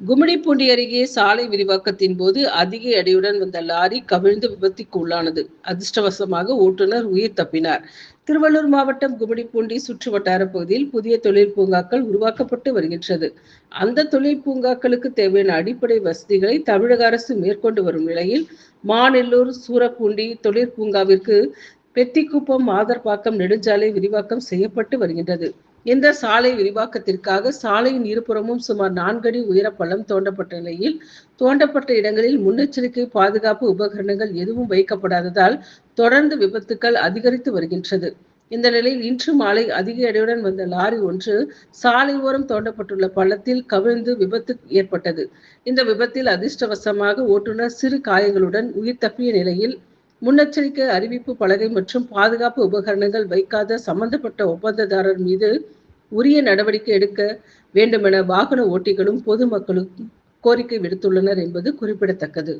கும்மிடிப்பூண்டி அருகே சாலை விரிவாக்கத்தின் போது அதிக எடையுடன் வந்த லாரி கவிழ்ந்து விபத்துக்கு உள்ளானது. அதிர்ஷ்டவசமாக ஓட்டுநர் உயிர் தப்பினார். திருவள்ளூர் மாவட்டம் கும்மிடிப்பூண்டி சுற்று வட்டார பகுதியில் புதிய தொழில் பூங்காக்கள் உருவாக்கப்பட்டு வருகின்றது. அந்த தொழில் பூங்காக்களுக்கு தேவையான அடிப்படை வசதிகளை தமிழக அரசு மேற்கொண்டு வரும் நிலையில் மாநெல்லூர் சூரப்பூண்டி தொழிற்பூங்காவிற்கு பெத்திக்குப்பம் ஆதர்பாக்கம் நெடுஞ்சாலை விரிவாக்கம் செய்யப்பட்டு வருகின்றது. இந்த சாலை விரிவாக்கத்திற்காக சாலையின் இருபுறமும் சுமார் நான்கடி உயர பள்ளம் தோண்டப்பட்ட நிலையில் தோண்டப்பட்ட இடங்களில் முன்னெச்சரிக்கை பாதுகாப்பு உபகரணங்கள் எதுவும் வைக்கப்படாததால் தொடர்ந்து விபத்துக்கள் அதிகரித்து வருகின்றது. இந்த நிலையில் இன்று மாலை அதிக எடையுடன் வந்த லாரி ஒன்று சாலை ஓரம் தோண்டப்பட்டுள்ள பள்ளத்தில் கவிழ்ந்து விபத்து ஏற்பட்டது. இந்த விபத்தில் அதிர்ஷ்டவசமாக ஓட்டுநர் சிறு காயங்களுடன் உயிர் தப்பிய நிலையில் முன்னெச்சரிக்கை அறிவிப்பு பலகை மற்றும் பாதுகாப்பு உபகரணங்கள் வைக்காத சம்பந்தப்பட்ட ஒப்பந்ததாரர் மீது உரிய நடவடிக்கை எடுக்க வேண்டுமென வாகன ஓட்டிகளும் பொதுமக்களும் கோரிக்கை விடுத்துள்ளனர் என்பது குறிப்பிடத்தக்கது.